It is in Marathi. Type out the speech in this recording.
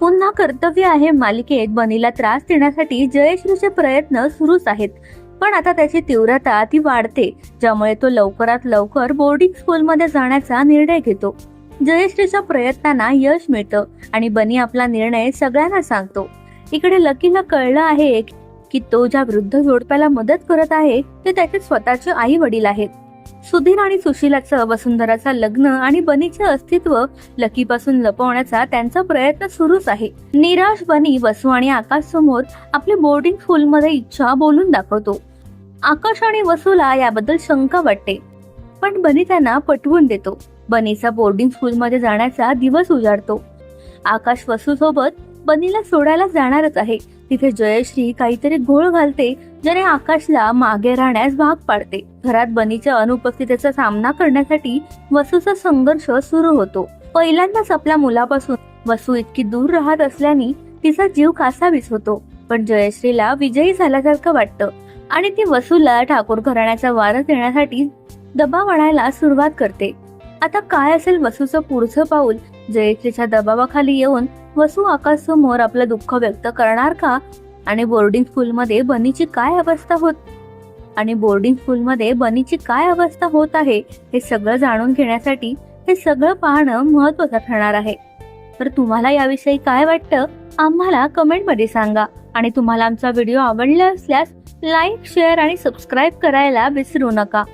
पुन्हा कर्तव्य आहे मालिकेत बनीला त्रास देण्यासाठी जयश्रीचे प्रयत्न सुरूच आहेत. पण आता त्याची तीव्रता ती वाढते ज्यामुळे तो लवकरात लवकर बोर्डिंग स्कूलमध्ये जाण्याचा निर्णय घेतो. जयश्रीच्या प्रयत्नांना यश मिळतं आणि बनी आपला निर्णय सगळ्यांना सांगतो. इकडे लकीला कळलं आहे की तो ज्या वृद्ध जोडप्याला मदत करत आहे ते त्याचे स्वतःचे आई वडील आहेत. सुधीर आणि सुशीलाचं वसुंधराचं लग्न आणि बनीचे अस्तित्व लकीपासून लपवण्याचा त्यांचा प्रयत्न सुरूच आहे. निराश बनी वसू आणि आकाश समोर आपली बोर्डिंग स्कूलमध्ये इच्छा बोलून दाखवतो. आकाश आणि वसूला याबद्दल शंका वाटते. पण बनी त्यांना पटवून देतो. बनीचा बोर्डिंग स्कूलमध्ये जाण्याचा दिवस उजाडतो. आकाश वसू सोबत बनीला सोडायला जाणारच आहे. तिथे जयश्री काहीतरी घोळ घालते ज्याने आकाशला मागे राहण्यास भाग पाडते. घरात बनीच्या अनुपस्थितीचा सामना करण्यासाठी वसूचा संघर्ष सुरू होतो. पहिल्यांदाच आपल्या मुलापासून वसू इतकी दूर राहत असल्याने तिचा जीव कासावीस होतो. पण जयश्रीला विजयी झाल्यासारखं वाटतं आणि ती वसूला ठाकूर घराण्याचा वारस देण्यासाठी दबाव आणायला सुरुवात करते. आता काय असेल वसूचं पुढचं पाऊल? जयश्रीच्या दबावाखाली येऊन वसू आकाश समोर आपलं दुःख व्यक्त करणार का? आणि बोर्डिंग स्कूलमध्ये बनीची काय अवस्था होत? आणि बोर्डिंग स्कूलमध्ये बनीची काय अवस्था होत आहे? हे सगळं जाणून घेण्यासाठी हे सगळं पाहणं महत्वाचं ठरणार आहे. तर तुम्हाला याविषयी काय वाटतं? आम्हाला कमेंटमध्ये सांगा. आणि तुम्हाला आमचा व्हिडिओ आवडला असल्यास लाईक शेअर आणि सबस्क्राईब करायला विसरू नका.